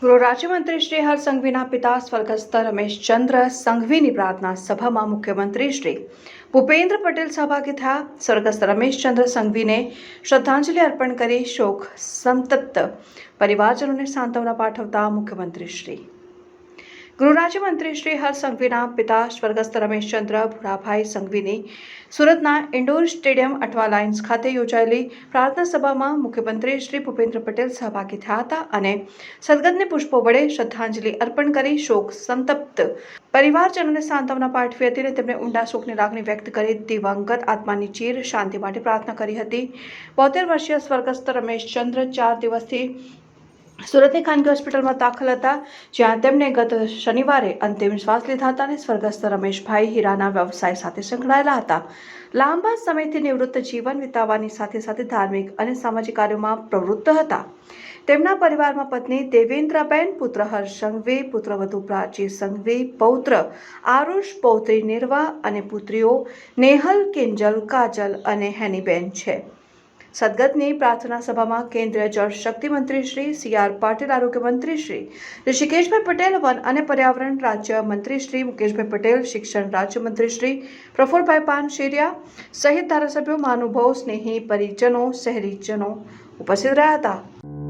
ગૃહ રાજ્યમંત્રી શ્રી હર્ષ સંઘવીના પિતા સ્વર્ગસ્થ રમેશચંદ્ર સંઘવીની પ્રાર્થના સભામાં મુખ્યમંત્રી શ્રી ભૂપેન્દ્ર પટેલ સહભાગી થયા. સ્વર્ગસ્થ રમેશચંદ્ર સંઘવીને શ્રદ્ધાંજલિ અર્પણ કરી શોક સંતપ્ત. પરિવારજનોને સાંત્વના પાઠવતા મુખ્યમંત્રી શ્રી ગૃહ રાજ્યમંત્રી શ્રી હર્ષ સંઘવીના પિતા સ્વર્ગસ્થ રમેશચંદ્ર ભુરાભાઈ સંઘવીની સુરતના ઇન્ડોર સ્ટેડિયમ અઠવા લાઇન્સ ખાતે યોજાયેલી પ્રાર્થના સભામાં મુખ્યમંત્રી શ્રી ભૂપેન્દ્ર પટેલ સહભાગી થયા હતા અને સદગતને પુષ્પો વડે શ્રદ્ધાંજલિ અર્પણ કરી શોક સંતપ્ત. પરિવારજનોને સાંત્વના પાઠવી હતી અને તેમણે ઊંડા શોકની લાગણી વ્યક્ત કરી દિવંગત આત્માની ચીર શાંતિ માટે પ્રાર્થના કરી હતી. બોતેર વર્ષીય સ્વર્ગસ્થ રમેશચંદ્ર ચાર દિવસથી સુરતની ખાનગી હોસ્પિટલમાં દાખલ હતા, જ્યાં તેમને ગત શનિવારે અંતિમ શ્વાસ લીધા હતા અને સ્વર્ગસ્થ રમેશભાઈ હીરાના વ્યવસાય સાથે સંકળાયેલા હતા. લાંબા સમયથી નિવૃત્ત જીવન વિતાવવાની સાથે સાથે ધાર્મિક અને સામાજિક કાર્યોમાં પ્રવૃત્ત હતા. તેમના પરિવારમાં પત્ની દેવેન્દ્રબેન, પુત્ર હર્ષ સંઘવી પુત્રવધુ પ્રાચી સંઘવી, પૌત્ર આરુષ, પૌત્રી નિર્વા અને પુત્રીઓ નેહલ, કિંજલ, કાજલ અને હેનીબેન છે. સદગતની પ્રાર્થના સભામાં કેન્દ્રીય જળ શક્તિ મંત્રી શ્રી સી આર પાટીલ, આરોગ્ય મંત્રી શ્રી ઋષિકેશભાઈ પટેલ, વન અને પર્યાવરણ રાજ્ય મંત્રી શ્રી મુકેશભાઈ પટેલ, શિક્ષણ રાજ્ય મંત્રી શ્રી પ્રફુલભાઈ પાનશેરિયા સહિત ધારાસભ્યો, મહાનુભાવો, સ્નેહી પરિજનો, શહેરીજનો ઉપસ્થિત રહ્યા હતા.